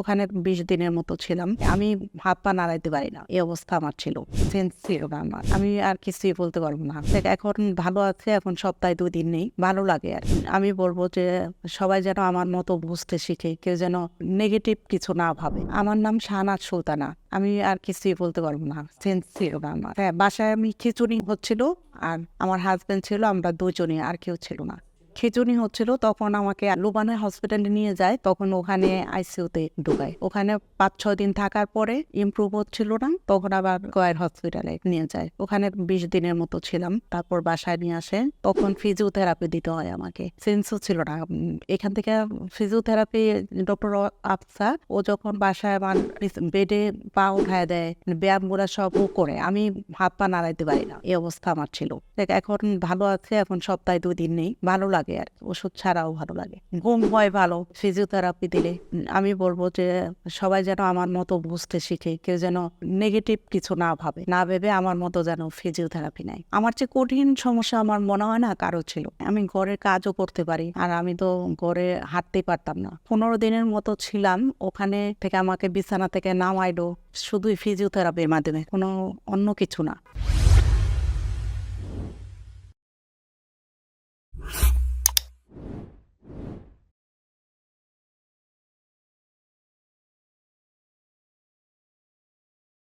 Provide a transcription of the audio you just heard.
ওখানে বিশ দিনের মতো ছিলাম। আমি হাত পা নাড়াইতে পারি না। এই অবস্থা আমার ছিল। সেন্স না আমার। আমি আর কিছুই বলতে পারব না। এখন ভালো আছে, এখন সপ্তাহে দুই দিন নেই। ভালো লাগে আর। আমি বলব যে, সবাই যেন আমার মতো বুঝতে শিখে, কেউ যেন নেগেটিভ কিছু না ভাবে। আমার নাম শাহনাজ সুলতানা। আমি আর কিছুই বলতে পারব না। সেন্স না আমার। হ্যাঁ বাসায় আমি খিচুড়ি হচ্ছিল, আর আমার হাজবেন্ড ছিল, আমরা দুজনই, আর কেউ ছিল না। খিচুড়ি হচ্ছিল তখন আমাকে লুবানের হসপিটালে নিয়ে যায় তখন ওখানে আইসিইউতে ঢুকায়। ওখানে পাঁচ ছয় দিন থাকার পরে ইমপ্রুভ হচ্ছিল না তখন আবার গয়ের হসপিটালে নিয়ে যায়। ওখানে বিশ দিনের মতো ছিলাম তারপর বাসায় নিয়ে আসে। তখন ফিজিওথেরাপি দিতে হয় আমাকে। সেন্সও ছিল না। এখান থেকে ফিজিওথেরাপি ডক্টর আফসা ও যখন বাসায় আমার বেডে পা উঠায় দেয় ব্যায়ামগুলো সব ও করে আমি হাত পা নাড়াইতে পারি না। এই অবস্থা আমার ছিল। দেখ, এখন ভালো আছে এখন সপ্তাহে দুই দিন নেই ভালো লাগে। আর ওষুধ ছাড়াও ভালো লাগে। ঘুম হয় ভালো ফিজিওথেরাপি দিলে। আমি বলব যে, সবাই যেন আমার মতো বুঝতে শিখে, কেউ যেন নেগেটিভ কিছু না ভাবে, না ভেবে আমার মতো যেন ফিজিওথেরাপি নেয়। আমার যে কঠিন সমস্যা আমার মনে হয় না কারও ছিল। আমি ঘরের কাজও করতে পারি, আর আমি তো ঘরে হাঁটতেই পারতাম না। পনেরো দিনের মতো ছিলাম, ওখানে থেকে আমাকে বিছানা থেকে নামাইলো, শুধুই ফিজিওথেরাপির মাধ্যমে, কোনো অন্য কিছু না।